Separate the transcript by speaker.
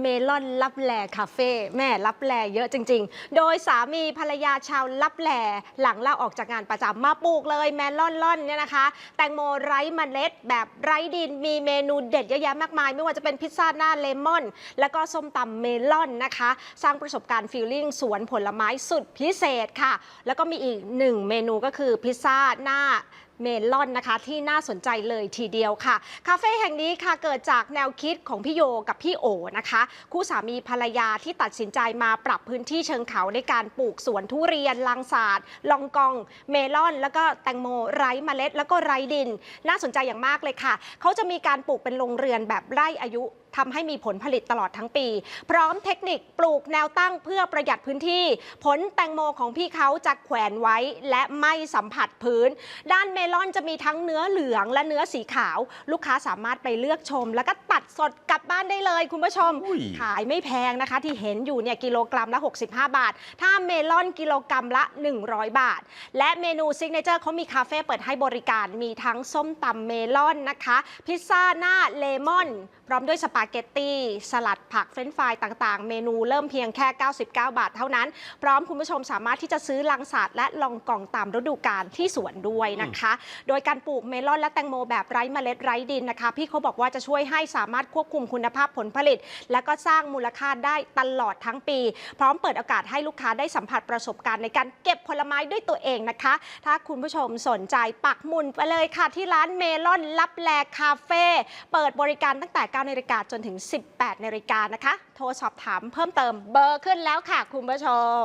Speaker 1: เมลอนลับแลคาเฟ่แม่ลับแลเยอะจริง ๆ โดยสามีภรรยาชาวลับแลหลังลาออกจากงานประจำมาปลูกเลยเมลอนล่อนเนี่ยนะคะ แตงโมไร้เมล็ด แบบไร้ดินมีเมนูเด็ดเยอะแยะมากมาย ไม่ว่าจะเป็นพิซซ่าหน้าเลมอน แล้วก็ส้มตำเมลอนนะคะ สร้างประสบการณ์ฟีลลิ่งสวนผลไม้สุดพิเศษค่ะ แล้วก็มีอีกหนึ่งเมนูก็คือพิซซ่าหน้าเมลอนนะคะ ที่น่าสนใจเลยทีเดียวค่ะ คาเฟ่แห่งนี้ค่ะเกิดจากแนวคิดของพี่โยกับพี่โอนะคะ คู่สามีภรรยาที่ตัดสินใจมาปรับพื้นที่เชิงเขาในการปลูกสวนทุเรียนลังศาสตร์ลองกอง เมลอน แล้วก็แตงโมไร้เมล็ด แล้วก็ไร้ดิน น่าสนใจอย่างมากเลยค่ะ เขาจะมีการปลูกเป็นโรงเรือนแบบไร่อายุ ทำให้มีผลผลิตตลอดทั้งปี พร้อมเทคนิคปลูกแนวตั้งเพื่อประหยัดพื้นที่ ผลแตงโมของพี่เขาจะแขวนไว้และไม่สัมผัสพื้น ด้านเมลอนจะมีทั้งเนื้อเหลืองและเนื้อสีขาว ลูกค้าสามารถไปเลือกชม แล้วก็ตัดสดกลับบ้านได้เลยคุณผู้ชม
Speaker 2: อุ้ย
Speaker 1: ขายไม่แพงนะคะ ที่เห็นอยู่เนี่ยกิโลกรัมละ 65 บาท ถ้าเมลอนกิโลกรัมละ 100 บาท และเมนูซิกเนเจอร์เขามีคาเฟ่เปิดให้บริการมีทั้งส้มตำเมลอนนะคะ พิซซ่าหน้าเลมอน พร้อมด้วยสปาเกตตี้ สลัดผักเฟรนช์ฟรายต่างๆ เมนูเริ่มเพียงแค่ 99 บาทเท่านั้น พร้อมคุณผู้ชมสามารถที่จะซื้อลังสาดและลองกล่องตามฤดูกาลที่สวนด้วยนะคะ โดยการปลูกเมลอนและแตงโมแบบไร้เมล็ดไร้ดินนะคะ พี่เขาบอกว่าจะช่วยให้สามารถควบคุมคุณภาพผลผลิต และก็สร้างมูลค่าได้ตลอดทั้งปี พร้อมเปิดโอกาสให้ลูกค้าได้สัมผัสประสบการณ์ในการเก็บผลไม้ด้วยตัวเองนะคะ ถ้าคุณผู้ชมสนใจปักหมุนไปเลยค่ะที่ร้านเมลอนลับแลคาเฟ่เปิดบริการตั้งแต่9นาฬิกาจนถึง 18นาฬิกานะคะ โทรสอบถามเพิ่มเติมเบอร์ขึ้นแล้วค่ะ คุณผู้ชม